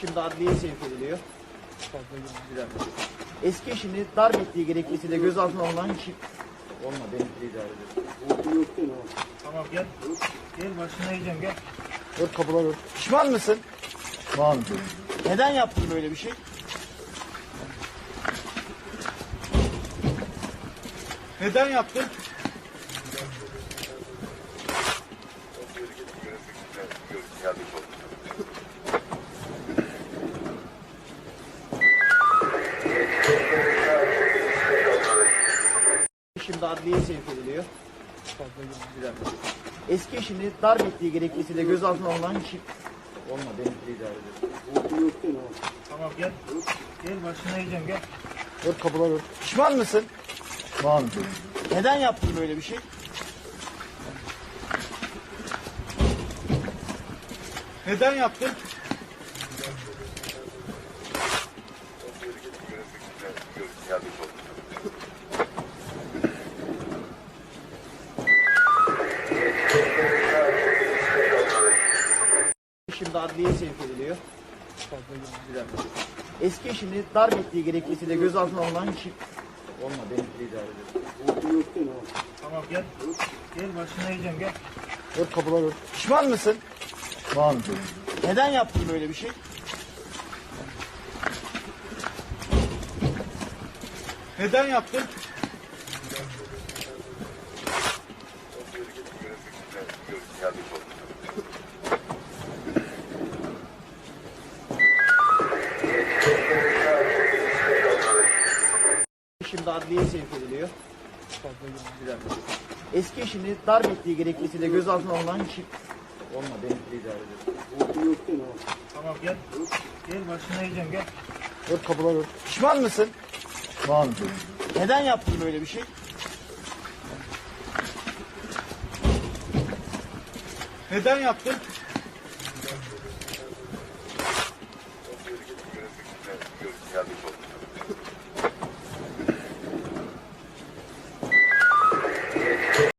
Şimdi adliyeye sevk ediliyor. Eski eşini darp ettiği gerekçesiyle gözaltına alınan kişi... Olma benimkini idare edelim. Tamam gel. Gel başına yiyeceğim gel. Ört kapılar ört. Pişman mısın? Tamam. Neden yaptın böyle bir şey? Neden yaptın? Şimdi adliyeye sevk ediliyor. Eski eşini darp ettiği gerekçesiyle gözaltına alınan kişi... Olma benimkini idare edelim. Tamam gel. Gel başına yiyeceğim gel. Ört kapılar ört. Pişman mısın? Tamam. Neden yaptın böyle bir şey? Neden yaptın? Şimdi adliyeye sevk ediliyor. Bir dakika. Eski eşini darp ettiği gerekçesiyle gözaltına alınan kişi... Olma benimkini idare edelim. Tamam gel. Gel başına yiyeceğim gel. Ört kapılar ört. Pişman mısın? Tamam. Neden yaptın böyle bir şey? Neden yaptın? Şimdi adliyeye sevk ediliyor. Bir dakika. Eski eşini darp ettiği gerekçesiyle gözaltına alınan kişi... Olma benimkini idare edelim. Tamam gel. Gel başına yiyeceğim gel. Ört kapılar ört. Pişman mısın? Tamam. Neden yaptın böyle bir şey? Neden yaptın?